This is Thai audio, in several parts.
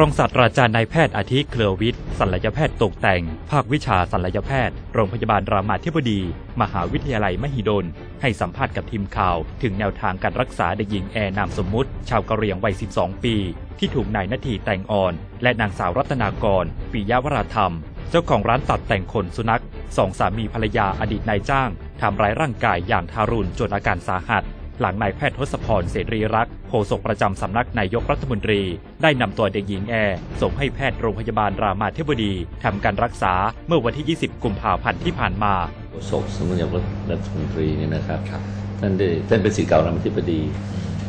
รองศาสตราจารย์นายแพทย์อาทิเครือวิทย์ศัลยแพทย์ตกแต่ง ภาควิชาศัลยแพทย์ โรงพยาบาลรามาธิบดี มหาวิทยาลัยมหิดล ให้สัมภาษณ์กับทีมข่าว ถึงแนวทางการรักษาเด็กหญิงแอร์นามสมมุติ ชาวกะเหรี่ยงวัย 12 ปี ที่ถูกนายนาทีแต่งอ่อน และนางสาวรัตนากร ปิยวราธรรม เจ้าของร้านตัดแต่งขนสุนัขสองสามีภรรยาอดีตนายจ้างทำร้ายร่างกายอย่างทารุณจนอาการสาหัส หลังนายแพทย์ทศพรเสรีรักษ์โฆษกประจำสำนักนายกรัฐมนตรี ได้นำตัวเด็กหญิงแอร์ส่งให้แพทย์โรงพยาบาลรามาธิบดีทำการรักษาเมื่อวันที่ 20 กุมภาพันธ์ที่ผ่านมาโฆษกสำนักนายกรัฐมนตรีเนี่ยนะครับครับท่านได้ท่านเป็นศิษย์เก่ารามาธิบดี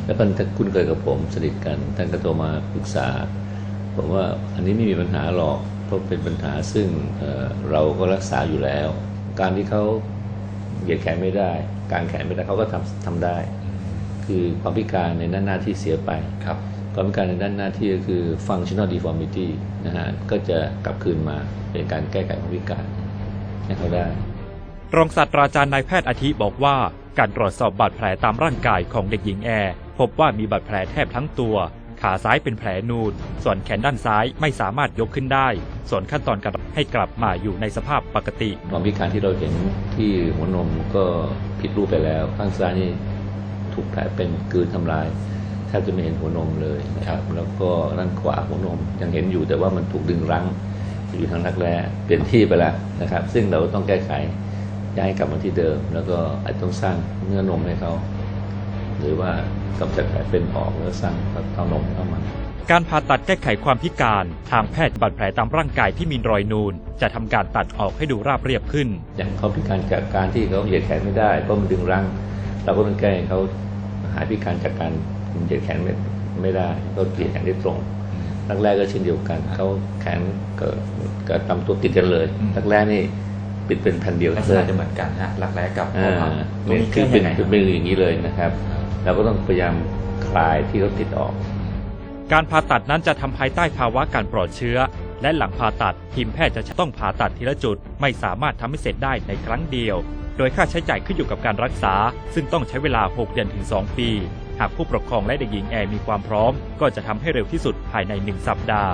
และท่านคุ้นเคยกับผมสนิทกันท่านก็โทรมาปรึกษา ผมว่าอันนี้ไม่มีปัญหาหรอกเพราะเป็นปัญหาซึ่งเอ่อเราก็รักษาอยู่แล้ว การที่เขา เหยียดแขนไม่ได้ การแขนไม่ได้เขาก็ทำทำได้ คือความพิการในด้านหน้าที่เสียไปครับความพิการในด้านหน้าที่ก็คือ functional deformity นะฮะก็จะกลับคืนมาเป็นการแก้ไขความพิการให้เขาได้รองศาสตราจารย์นายแพทย์อาทิบอกว่า การตรวจสอบบาดแผลตามร่างกายของเด็กหญิงแอร์พบว่ามีบาดแผลแทบทั้งตัว ขาซ้ายเป็นแผลนูน ส่วนแขนด้านซ้ายไม่สามารถยกขึ้นได้ ส่วนขั้นตอนการให้กลับมาอยู่ในสภาพปกติความพิการที่เราเห็นที่หัวนมก็ผิดรูปไปแล้ว ข้างซ้ายนี่ถูกแผลเป็นกลืนทำลายแทบจะไม่เห็นหัวนมเลยนะครับ แล้วก็ด้านขวาหัวนมยังเห็นอยู่แต่ว่ามันถูกดึงรั้งอยู่ทางรักแร้เปลี่ยนที่ไปแล้วนะครับ ซึ่งเราต้องแก้ไขย้ายกลับมาที่เดิม แล้วก็อาจต้องสร้างเนื้อนมให้เขา หรือว่ากำจัดแผลเป็นออกแล้วสร้างเต้านมให้เขามันการผ่าตัดแก้ไขความพิการ ทางแพทย์บาดแผลตามร่างกายที่มีรอยนูน จะทำการตัดออกให้ดูราบเรียบขึ้น อย่างเขาพิการจากการที่เขาเหยียดแขนไม่ได้เพราะมันดึงรั้งเราก็ต้องแก้ให้เขาหายพิการจากการเหยียดแขนไม่ไม่ได้เขาเหยียดแขนได้ตรงรักแรกก็เช่นเดียวกันเขาแขนกับกับลำตัวติดกันเลยอืมรักแรกนี่ปิดเป็นแผ่นเดียวลักษเลณะยจะเหมือนกันนะรักแร้กับอ่าตรงเนี่ยนี้คือแก้เป็นยังไงครับเป็นอย่างนี้เลยนะครับ เราก็ต้องพยายามคลายที่เขาติดออก การผ่าตัดนั้นจะทำภายใต้ภาวะการปลอดเชื้อ และหลังผ่าตัดทีมแพทย์จะต้องผ่าตัดทีละจุด ไม่สามารถทำให้เสร็จได้ในครั้งเดียว โดยค่าใช้จ่ายขึ้นอยู่กับการรักษา ซึ่งต้องใช้เวลา 6 เดือนถึง 2 ปี หากผู้ปกครองและเด็กหญิงแอร์มีความพร้อม ก็จะทำให้เร็วที่สุดภายใน 1 สัปดาห์